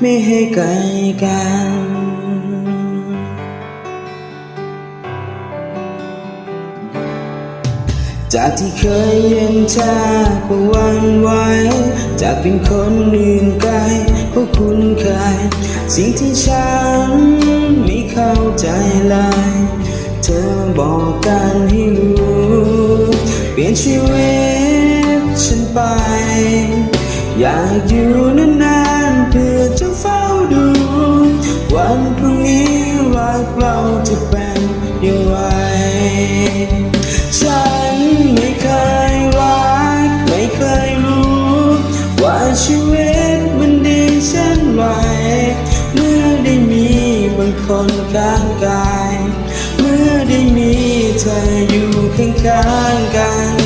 ไม่ให้ไกลกัน จากที่เคยเย็นชาก็หวันไหวจากเป็นคนอื่นไกลก็คุ้นเคยสิ่งที่ฉันไม่เข้าใจเลยเธอบอกกันให้รู้ เปลี่ยนชีวิตฉันไป อยากอยู่นานๆเพื่อ วันพรุ่งนี้รักเราจะเป็นอย่างไร ฉันไม่เคยรักไม่เคยรู้ ว่าชีวิตมันดีเช่นไร เมื่อได้มีบางคนข้างกาย เมื่อได้มีเธออยู่ข้างๆกัน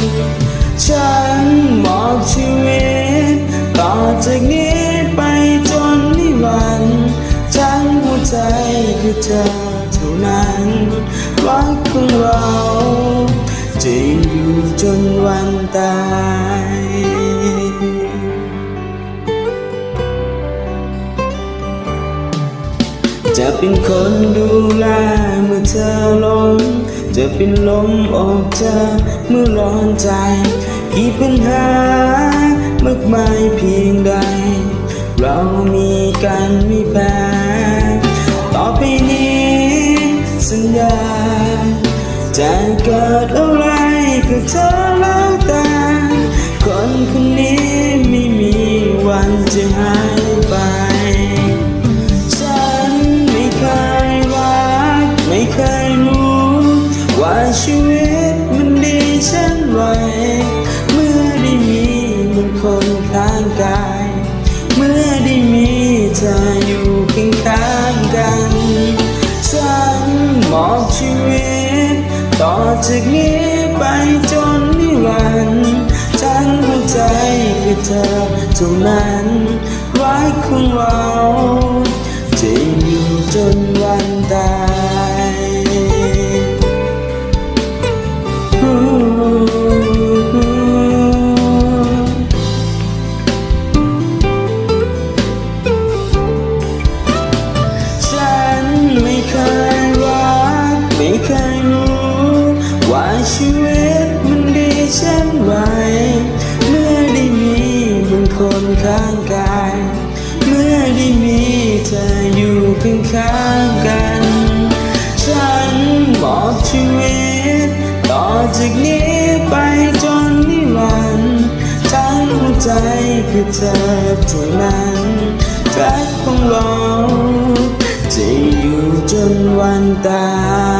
ฉันมอบชีวิตต่อจ ใจคือเธอเท่านั้นรักของเราจะอยู่จนวันตายจะเป็นคนดูแลเมื่อเธอล้มจะเป็นลมอกเธอเมื่อร้อนใจ กี่ปัญหามากมายเพียงใด เรามีกันไม่แพ้ สัญญาจะเกิดอะไรกับเธอ จากนี้ไปจนนิรันดร์ทั้งหัวใจคือเธอเท่านั้นรักของเราจะอยู่จน ข้างกาย เมื่อได้มีเธออยู่ข้างๆกัน ฉันมอบชีวิต ต่อจากนี้ไปจนนิรันดร์ทั้งหัวใจคือเธอเท่านั้นรักของเราจะอยู่จนวันตาย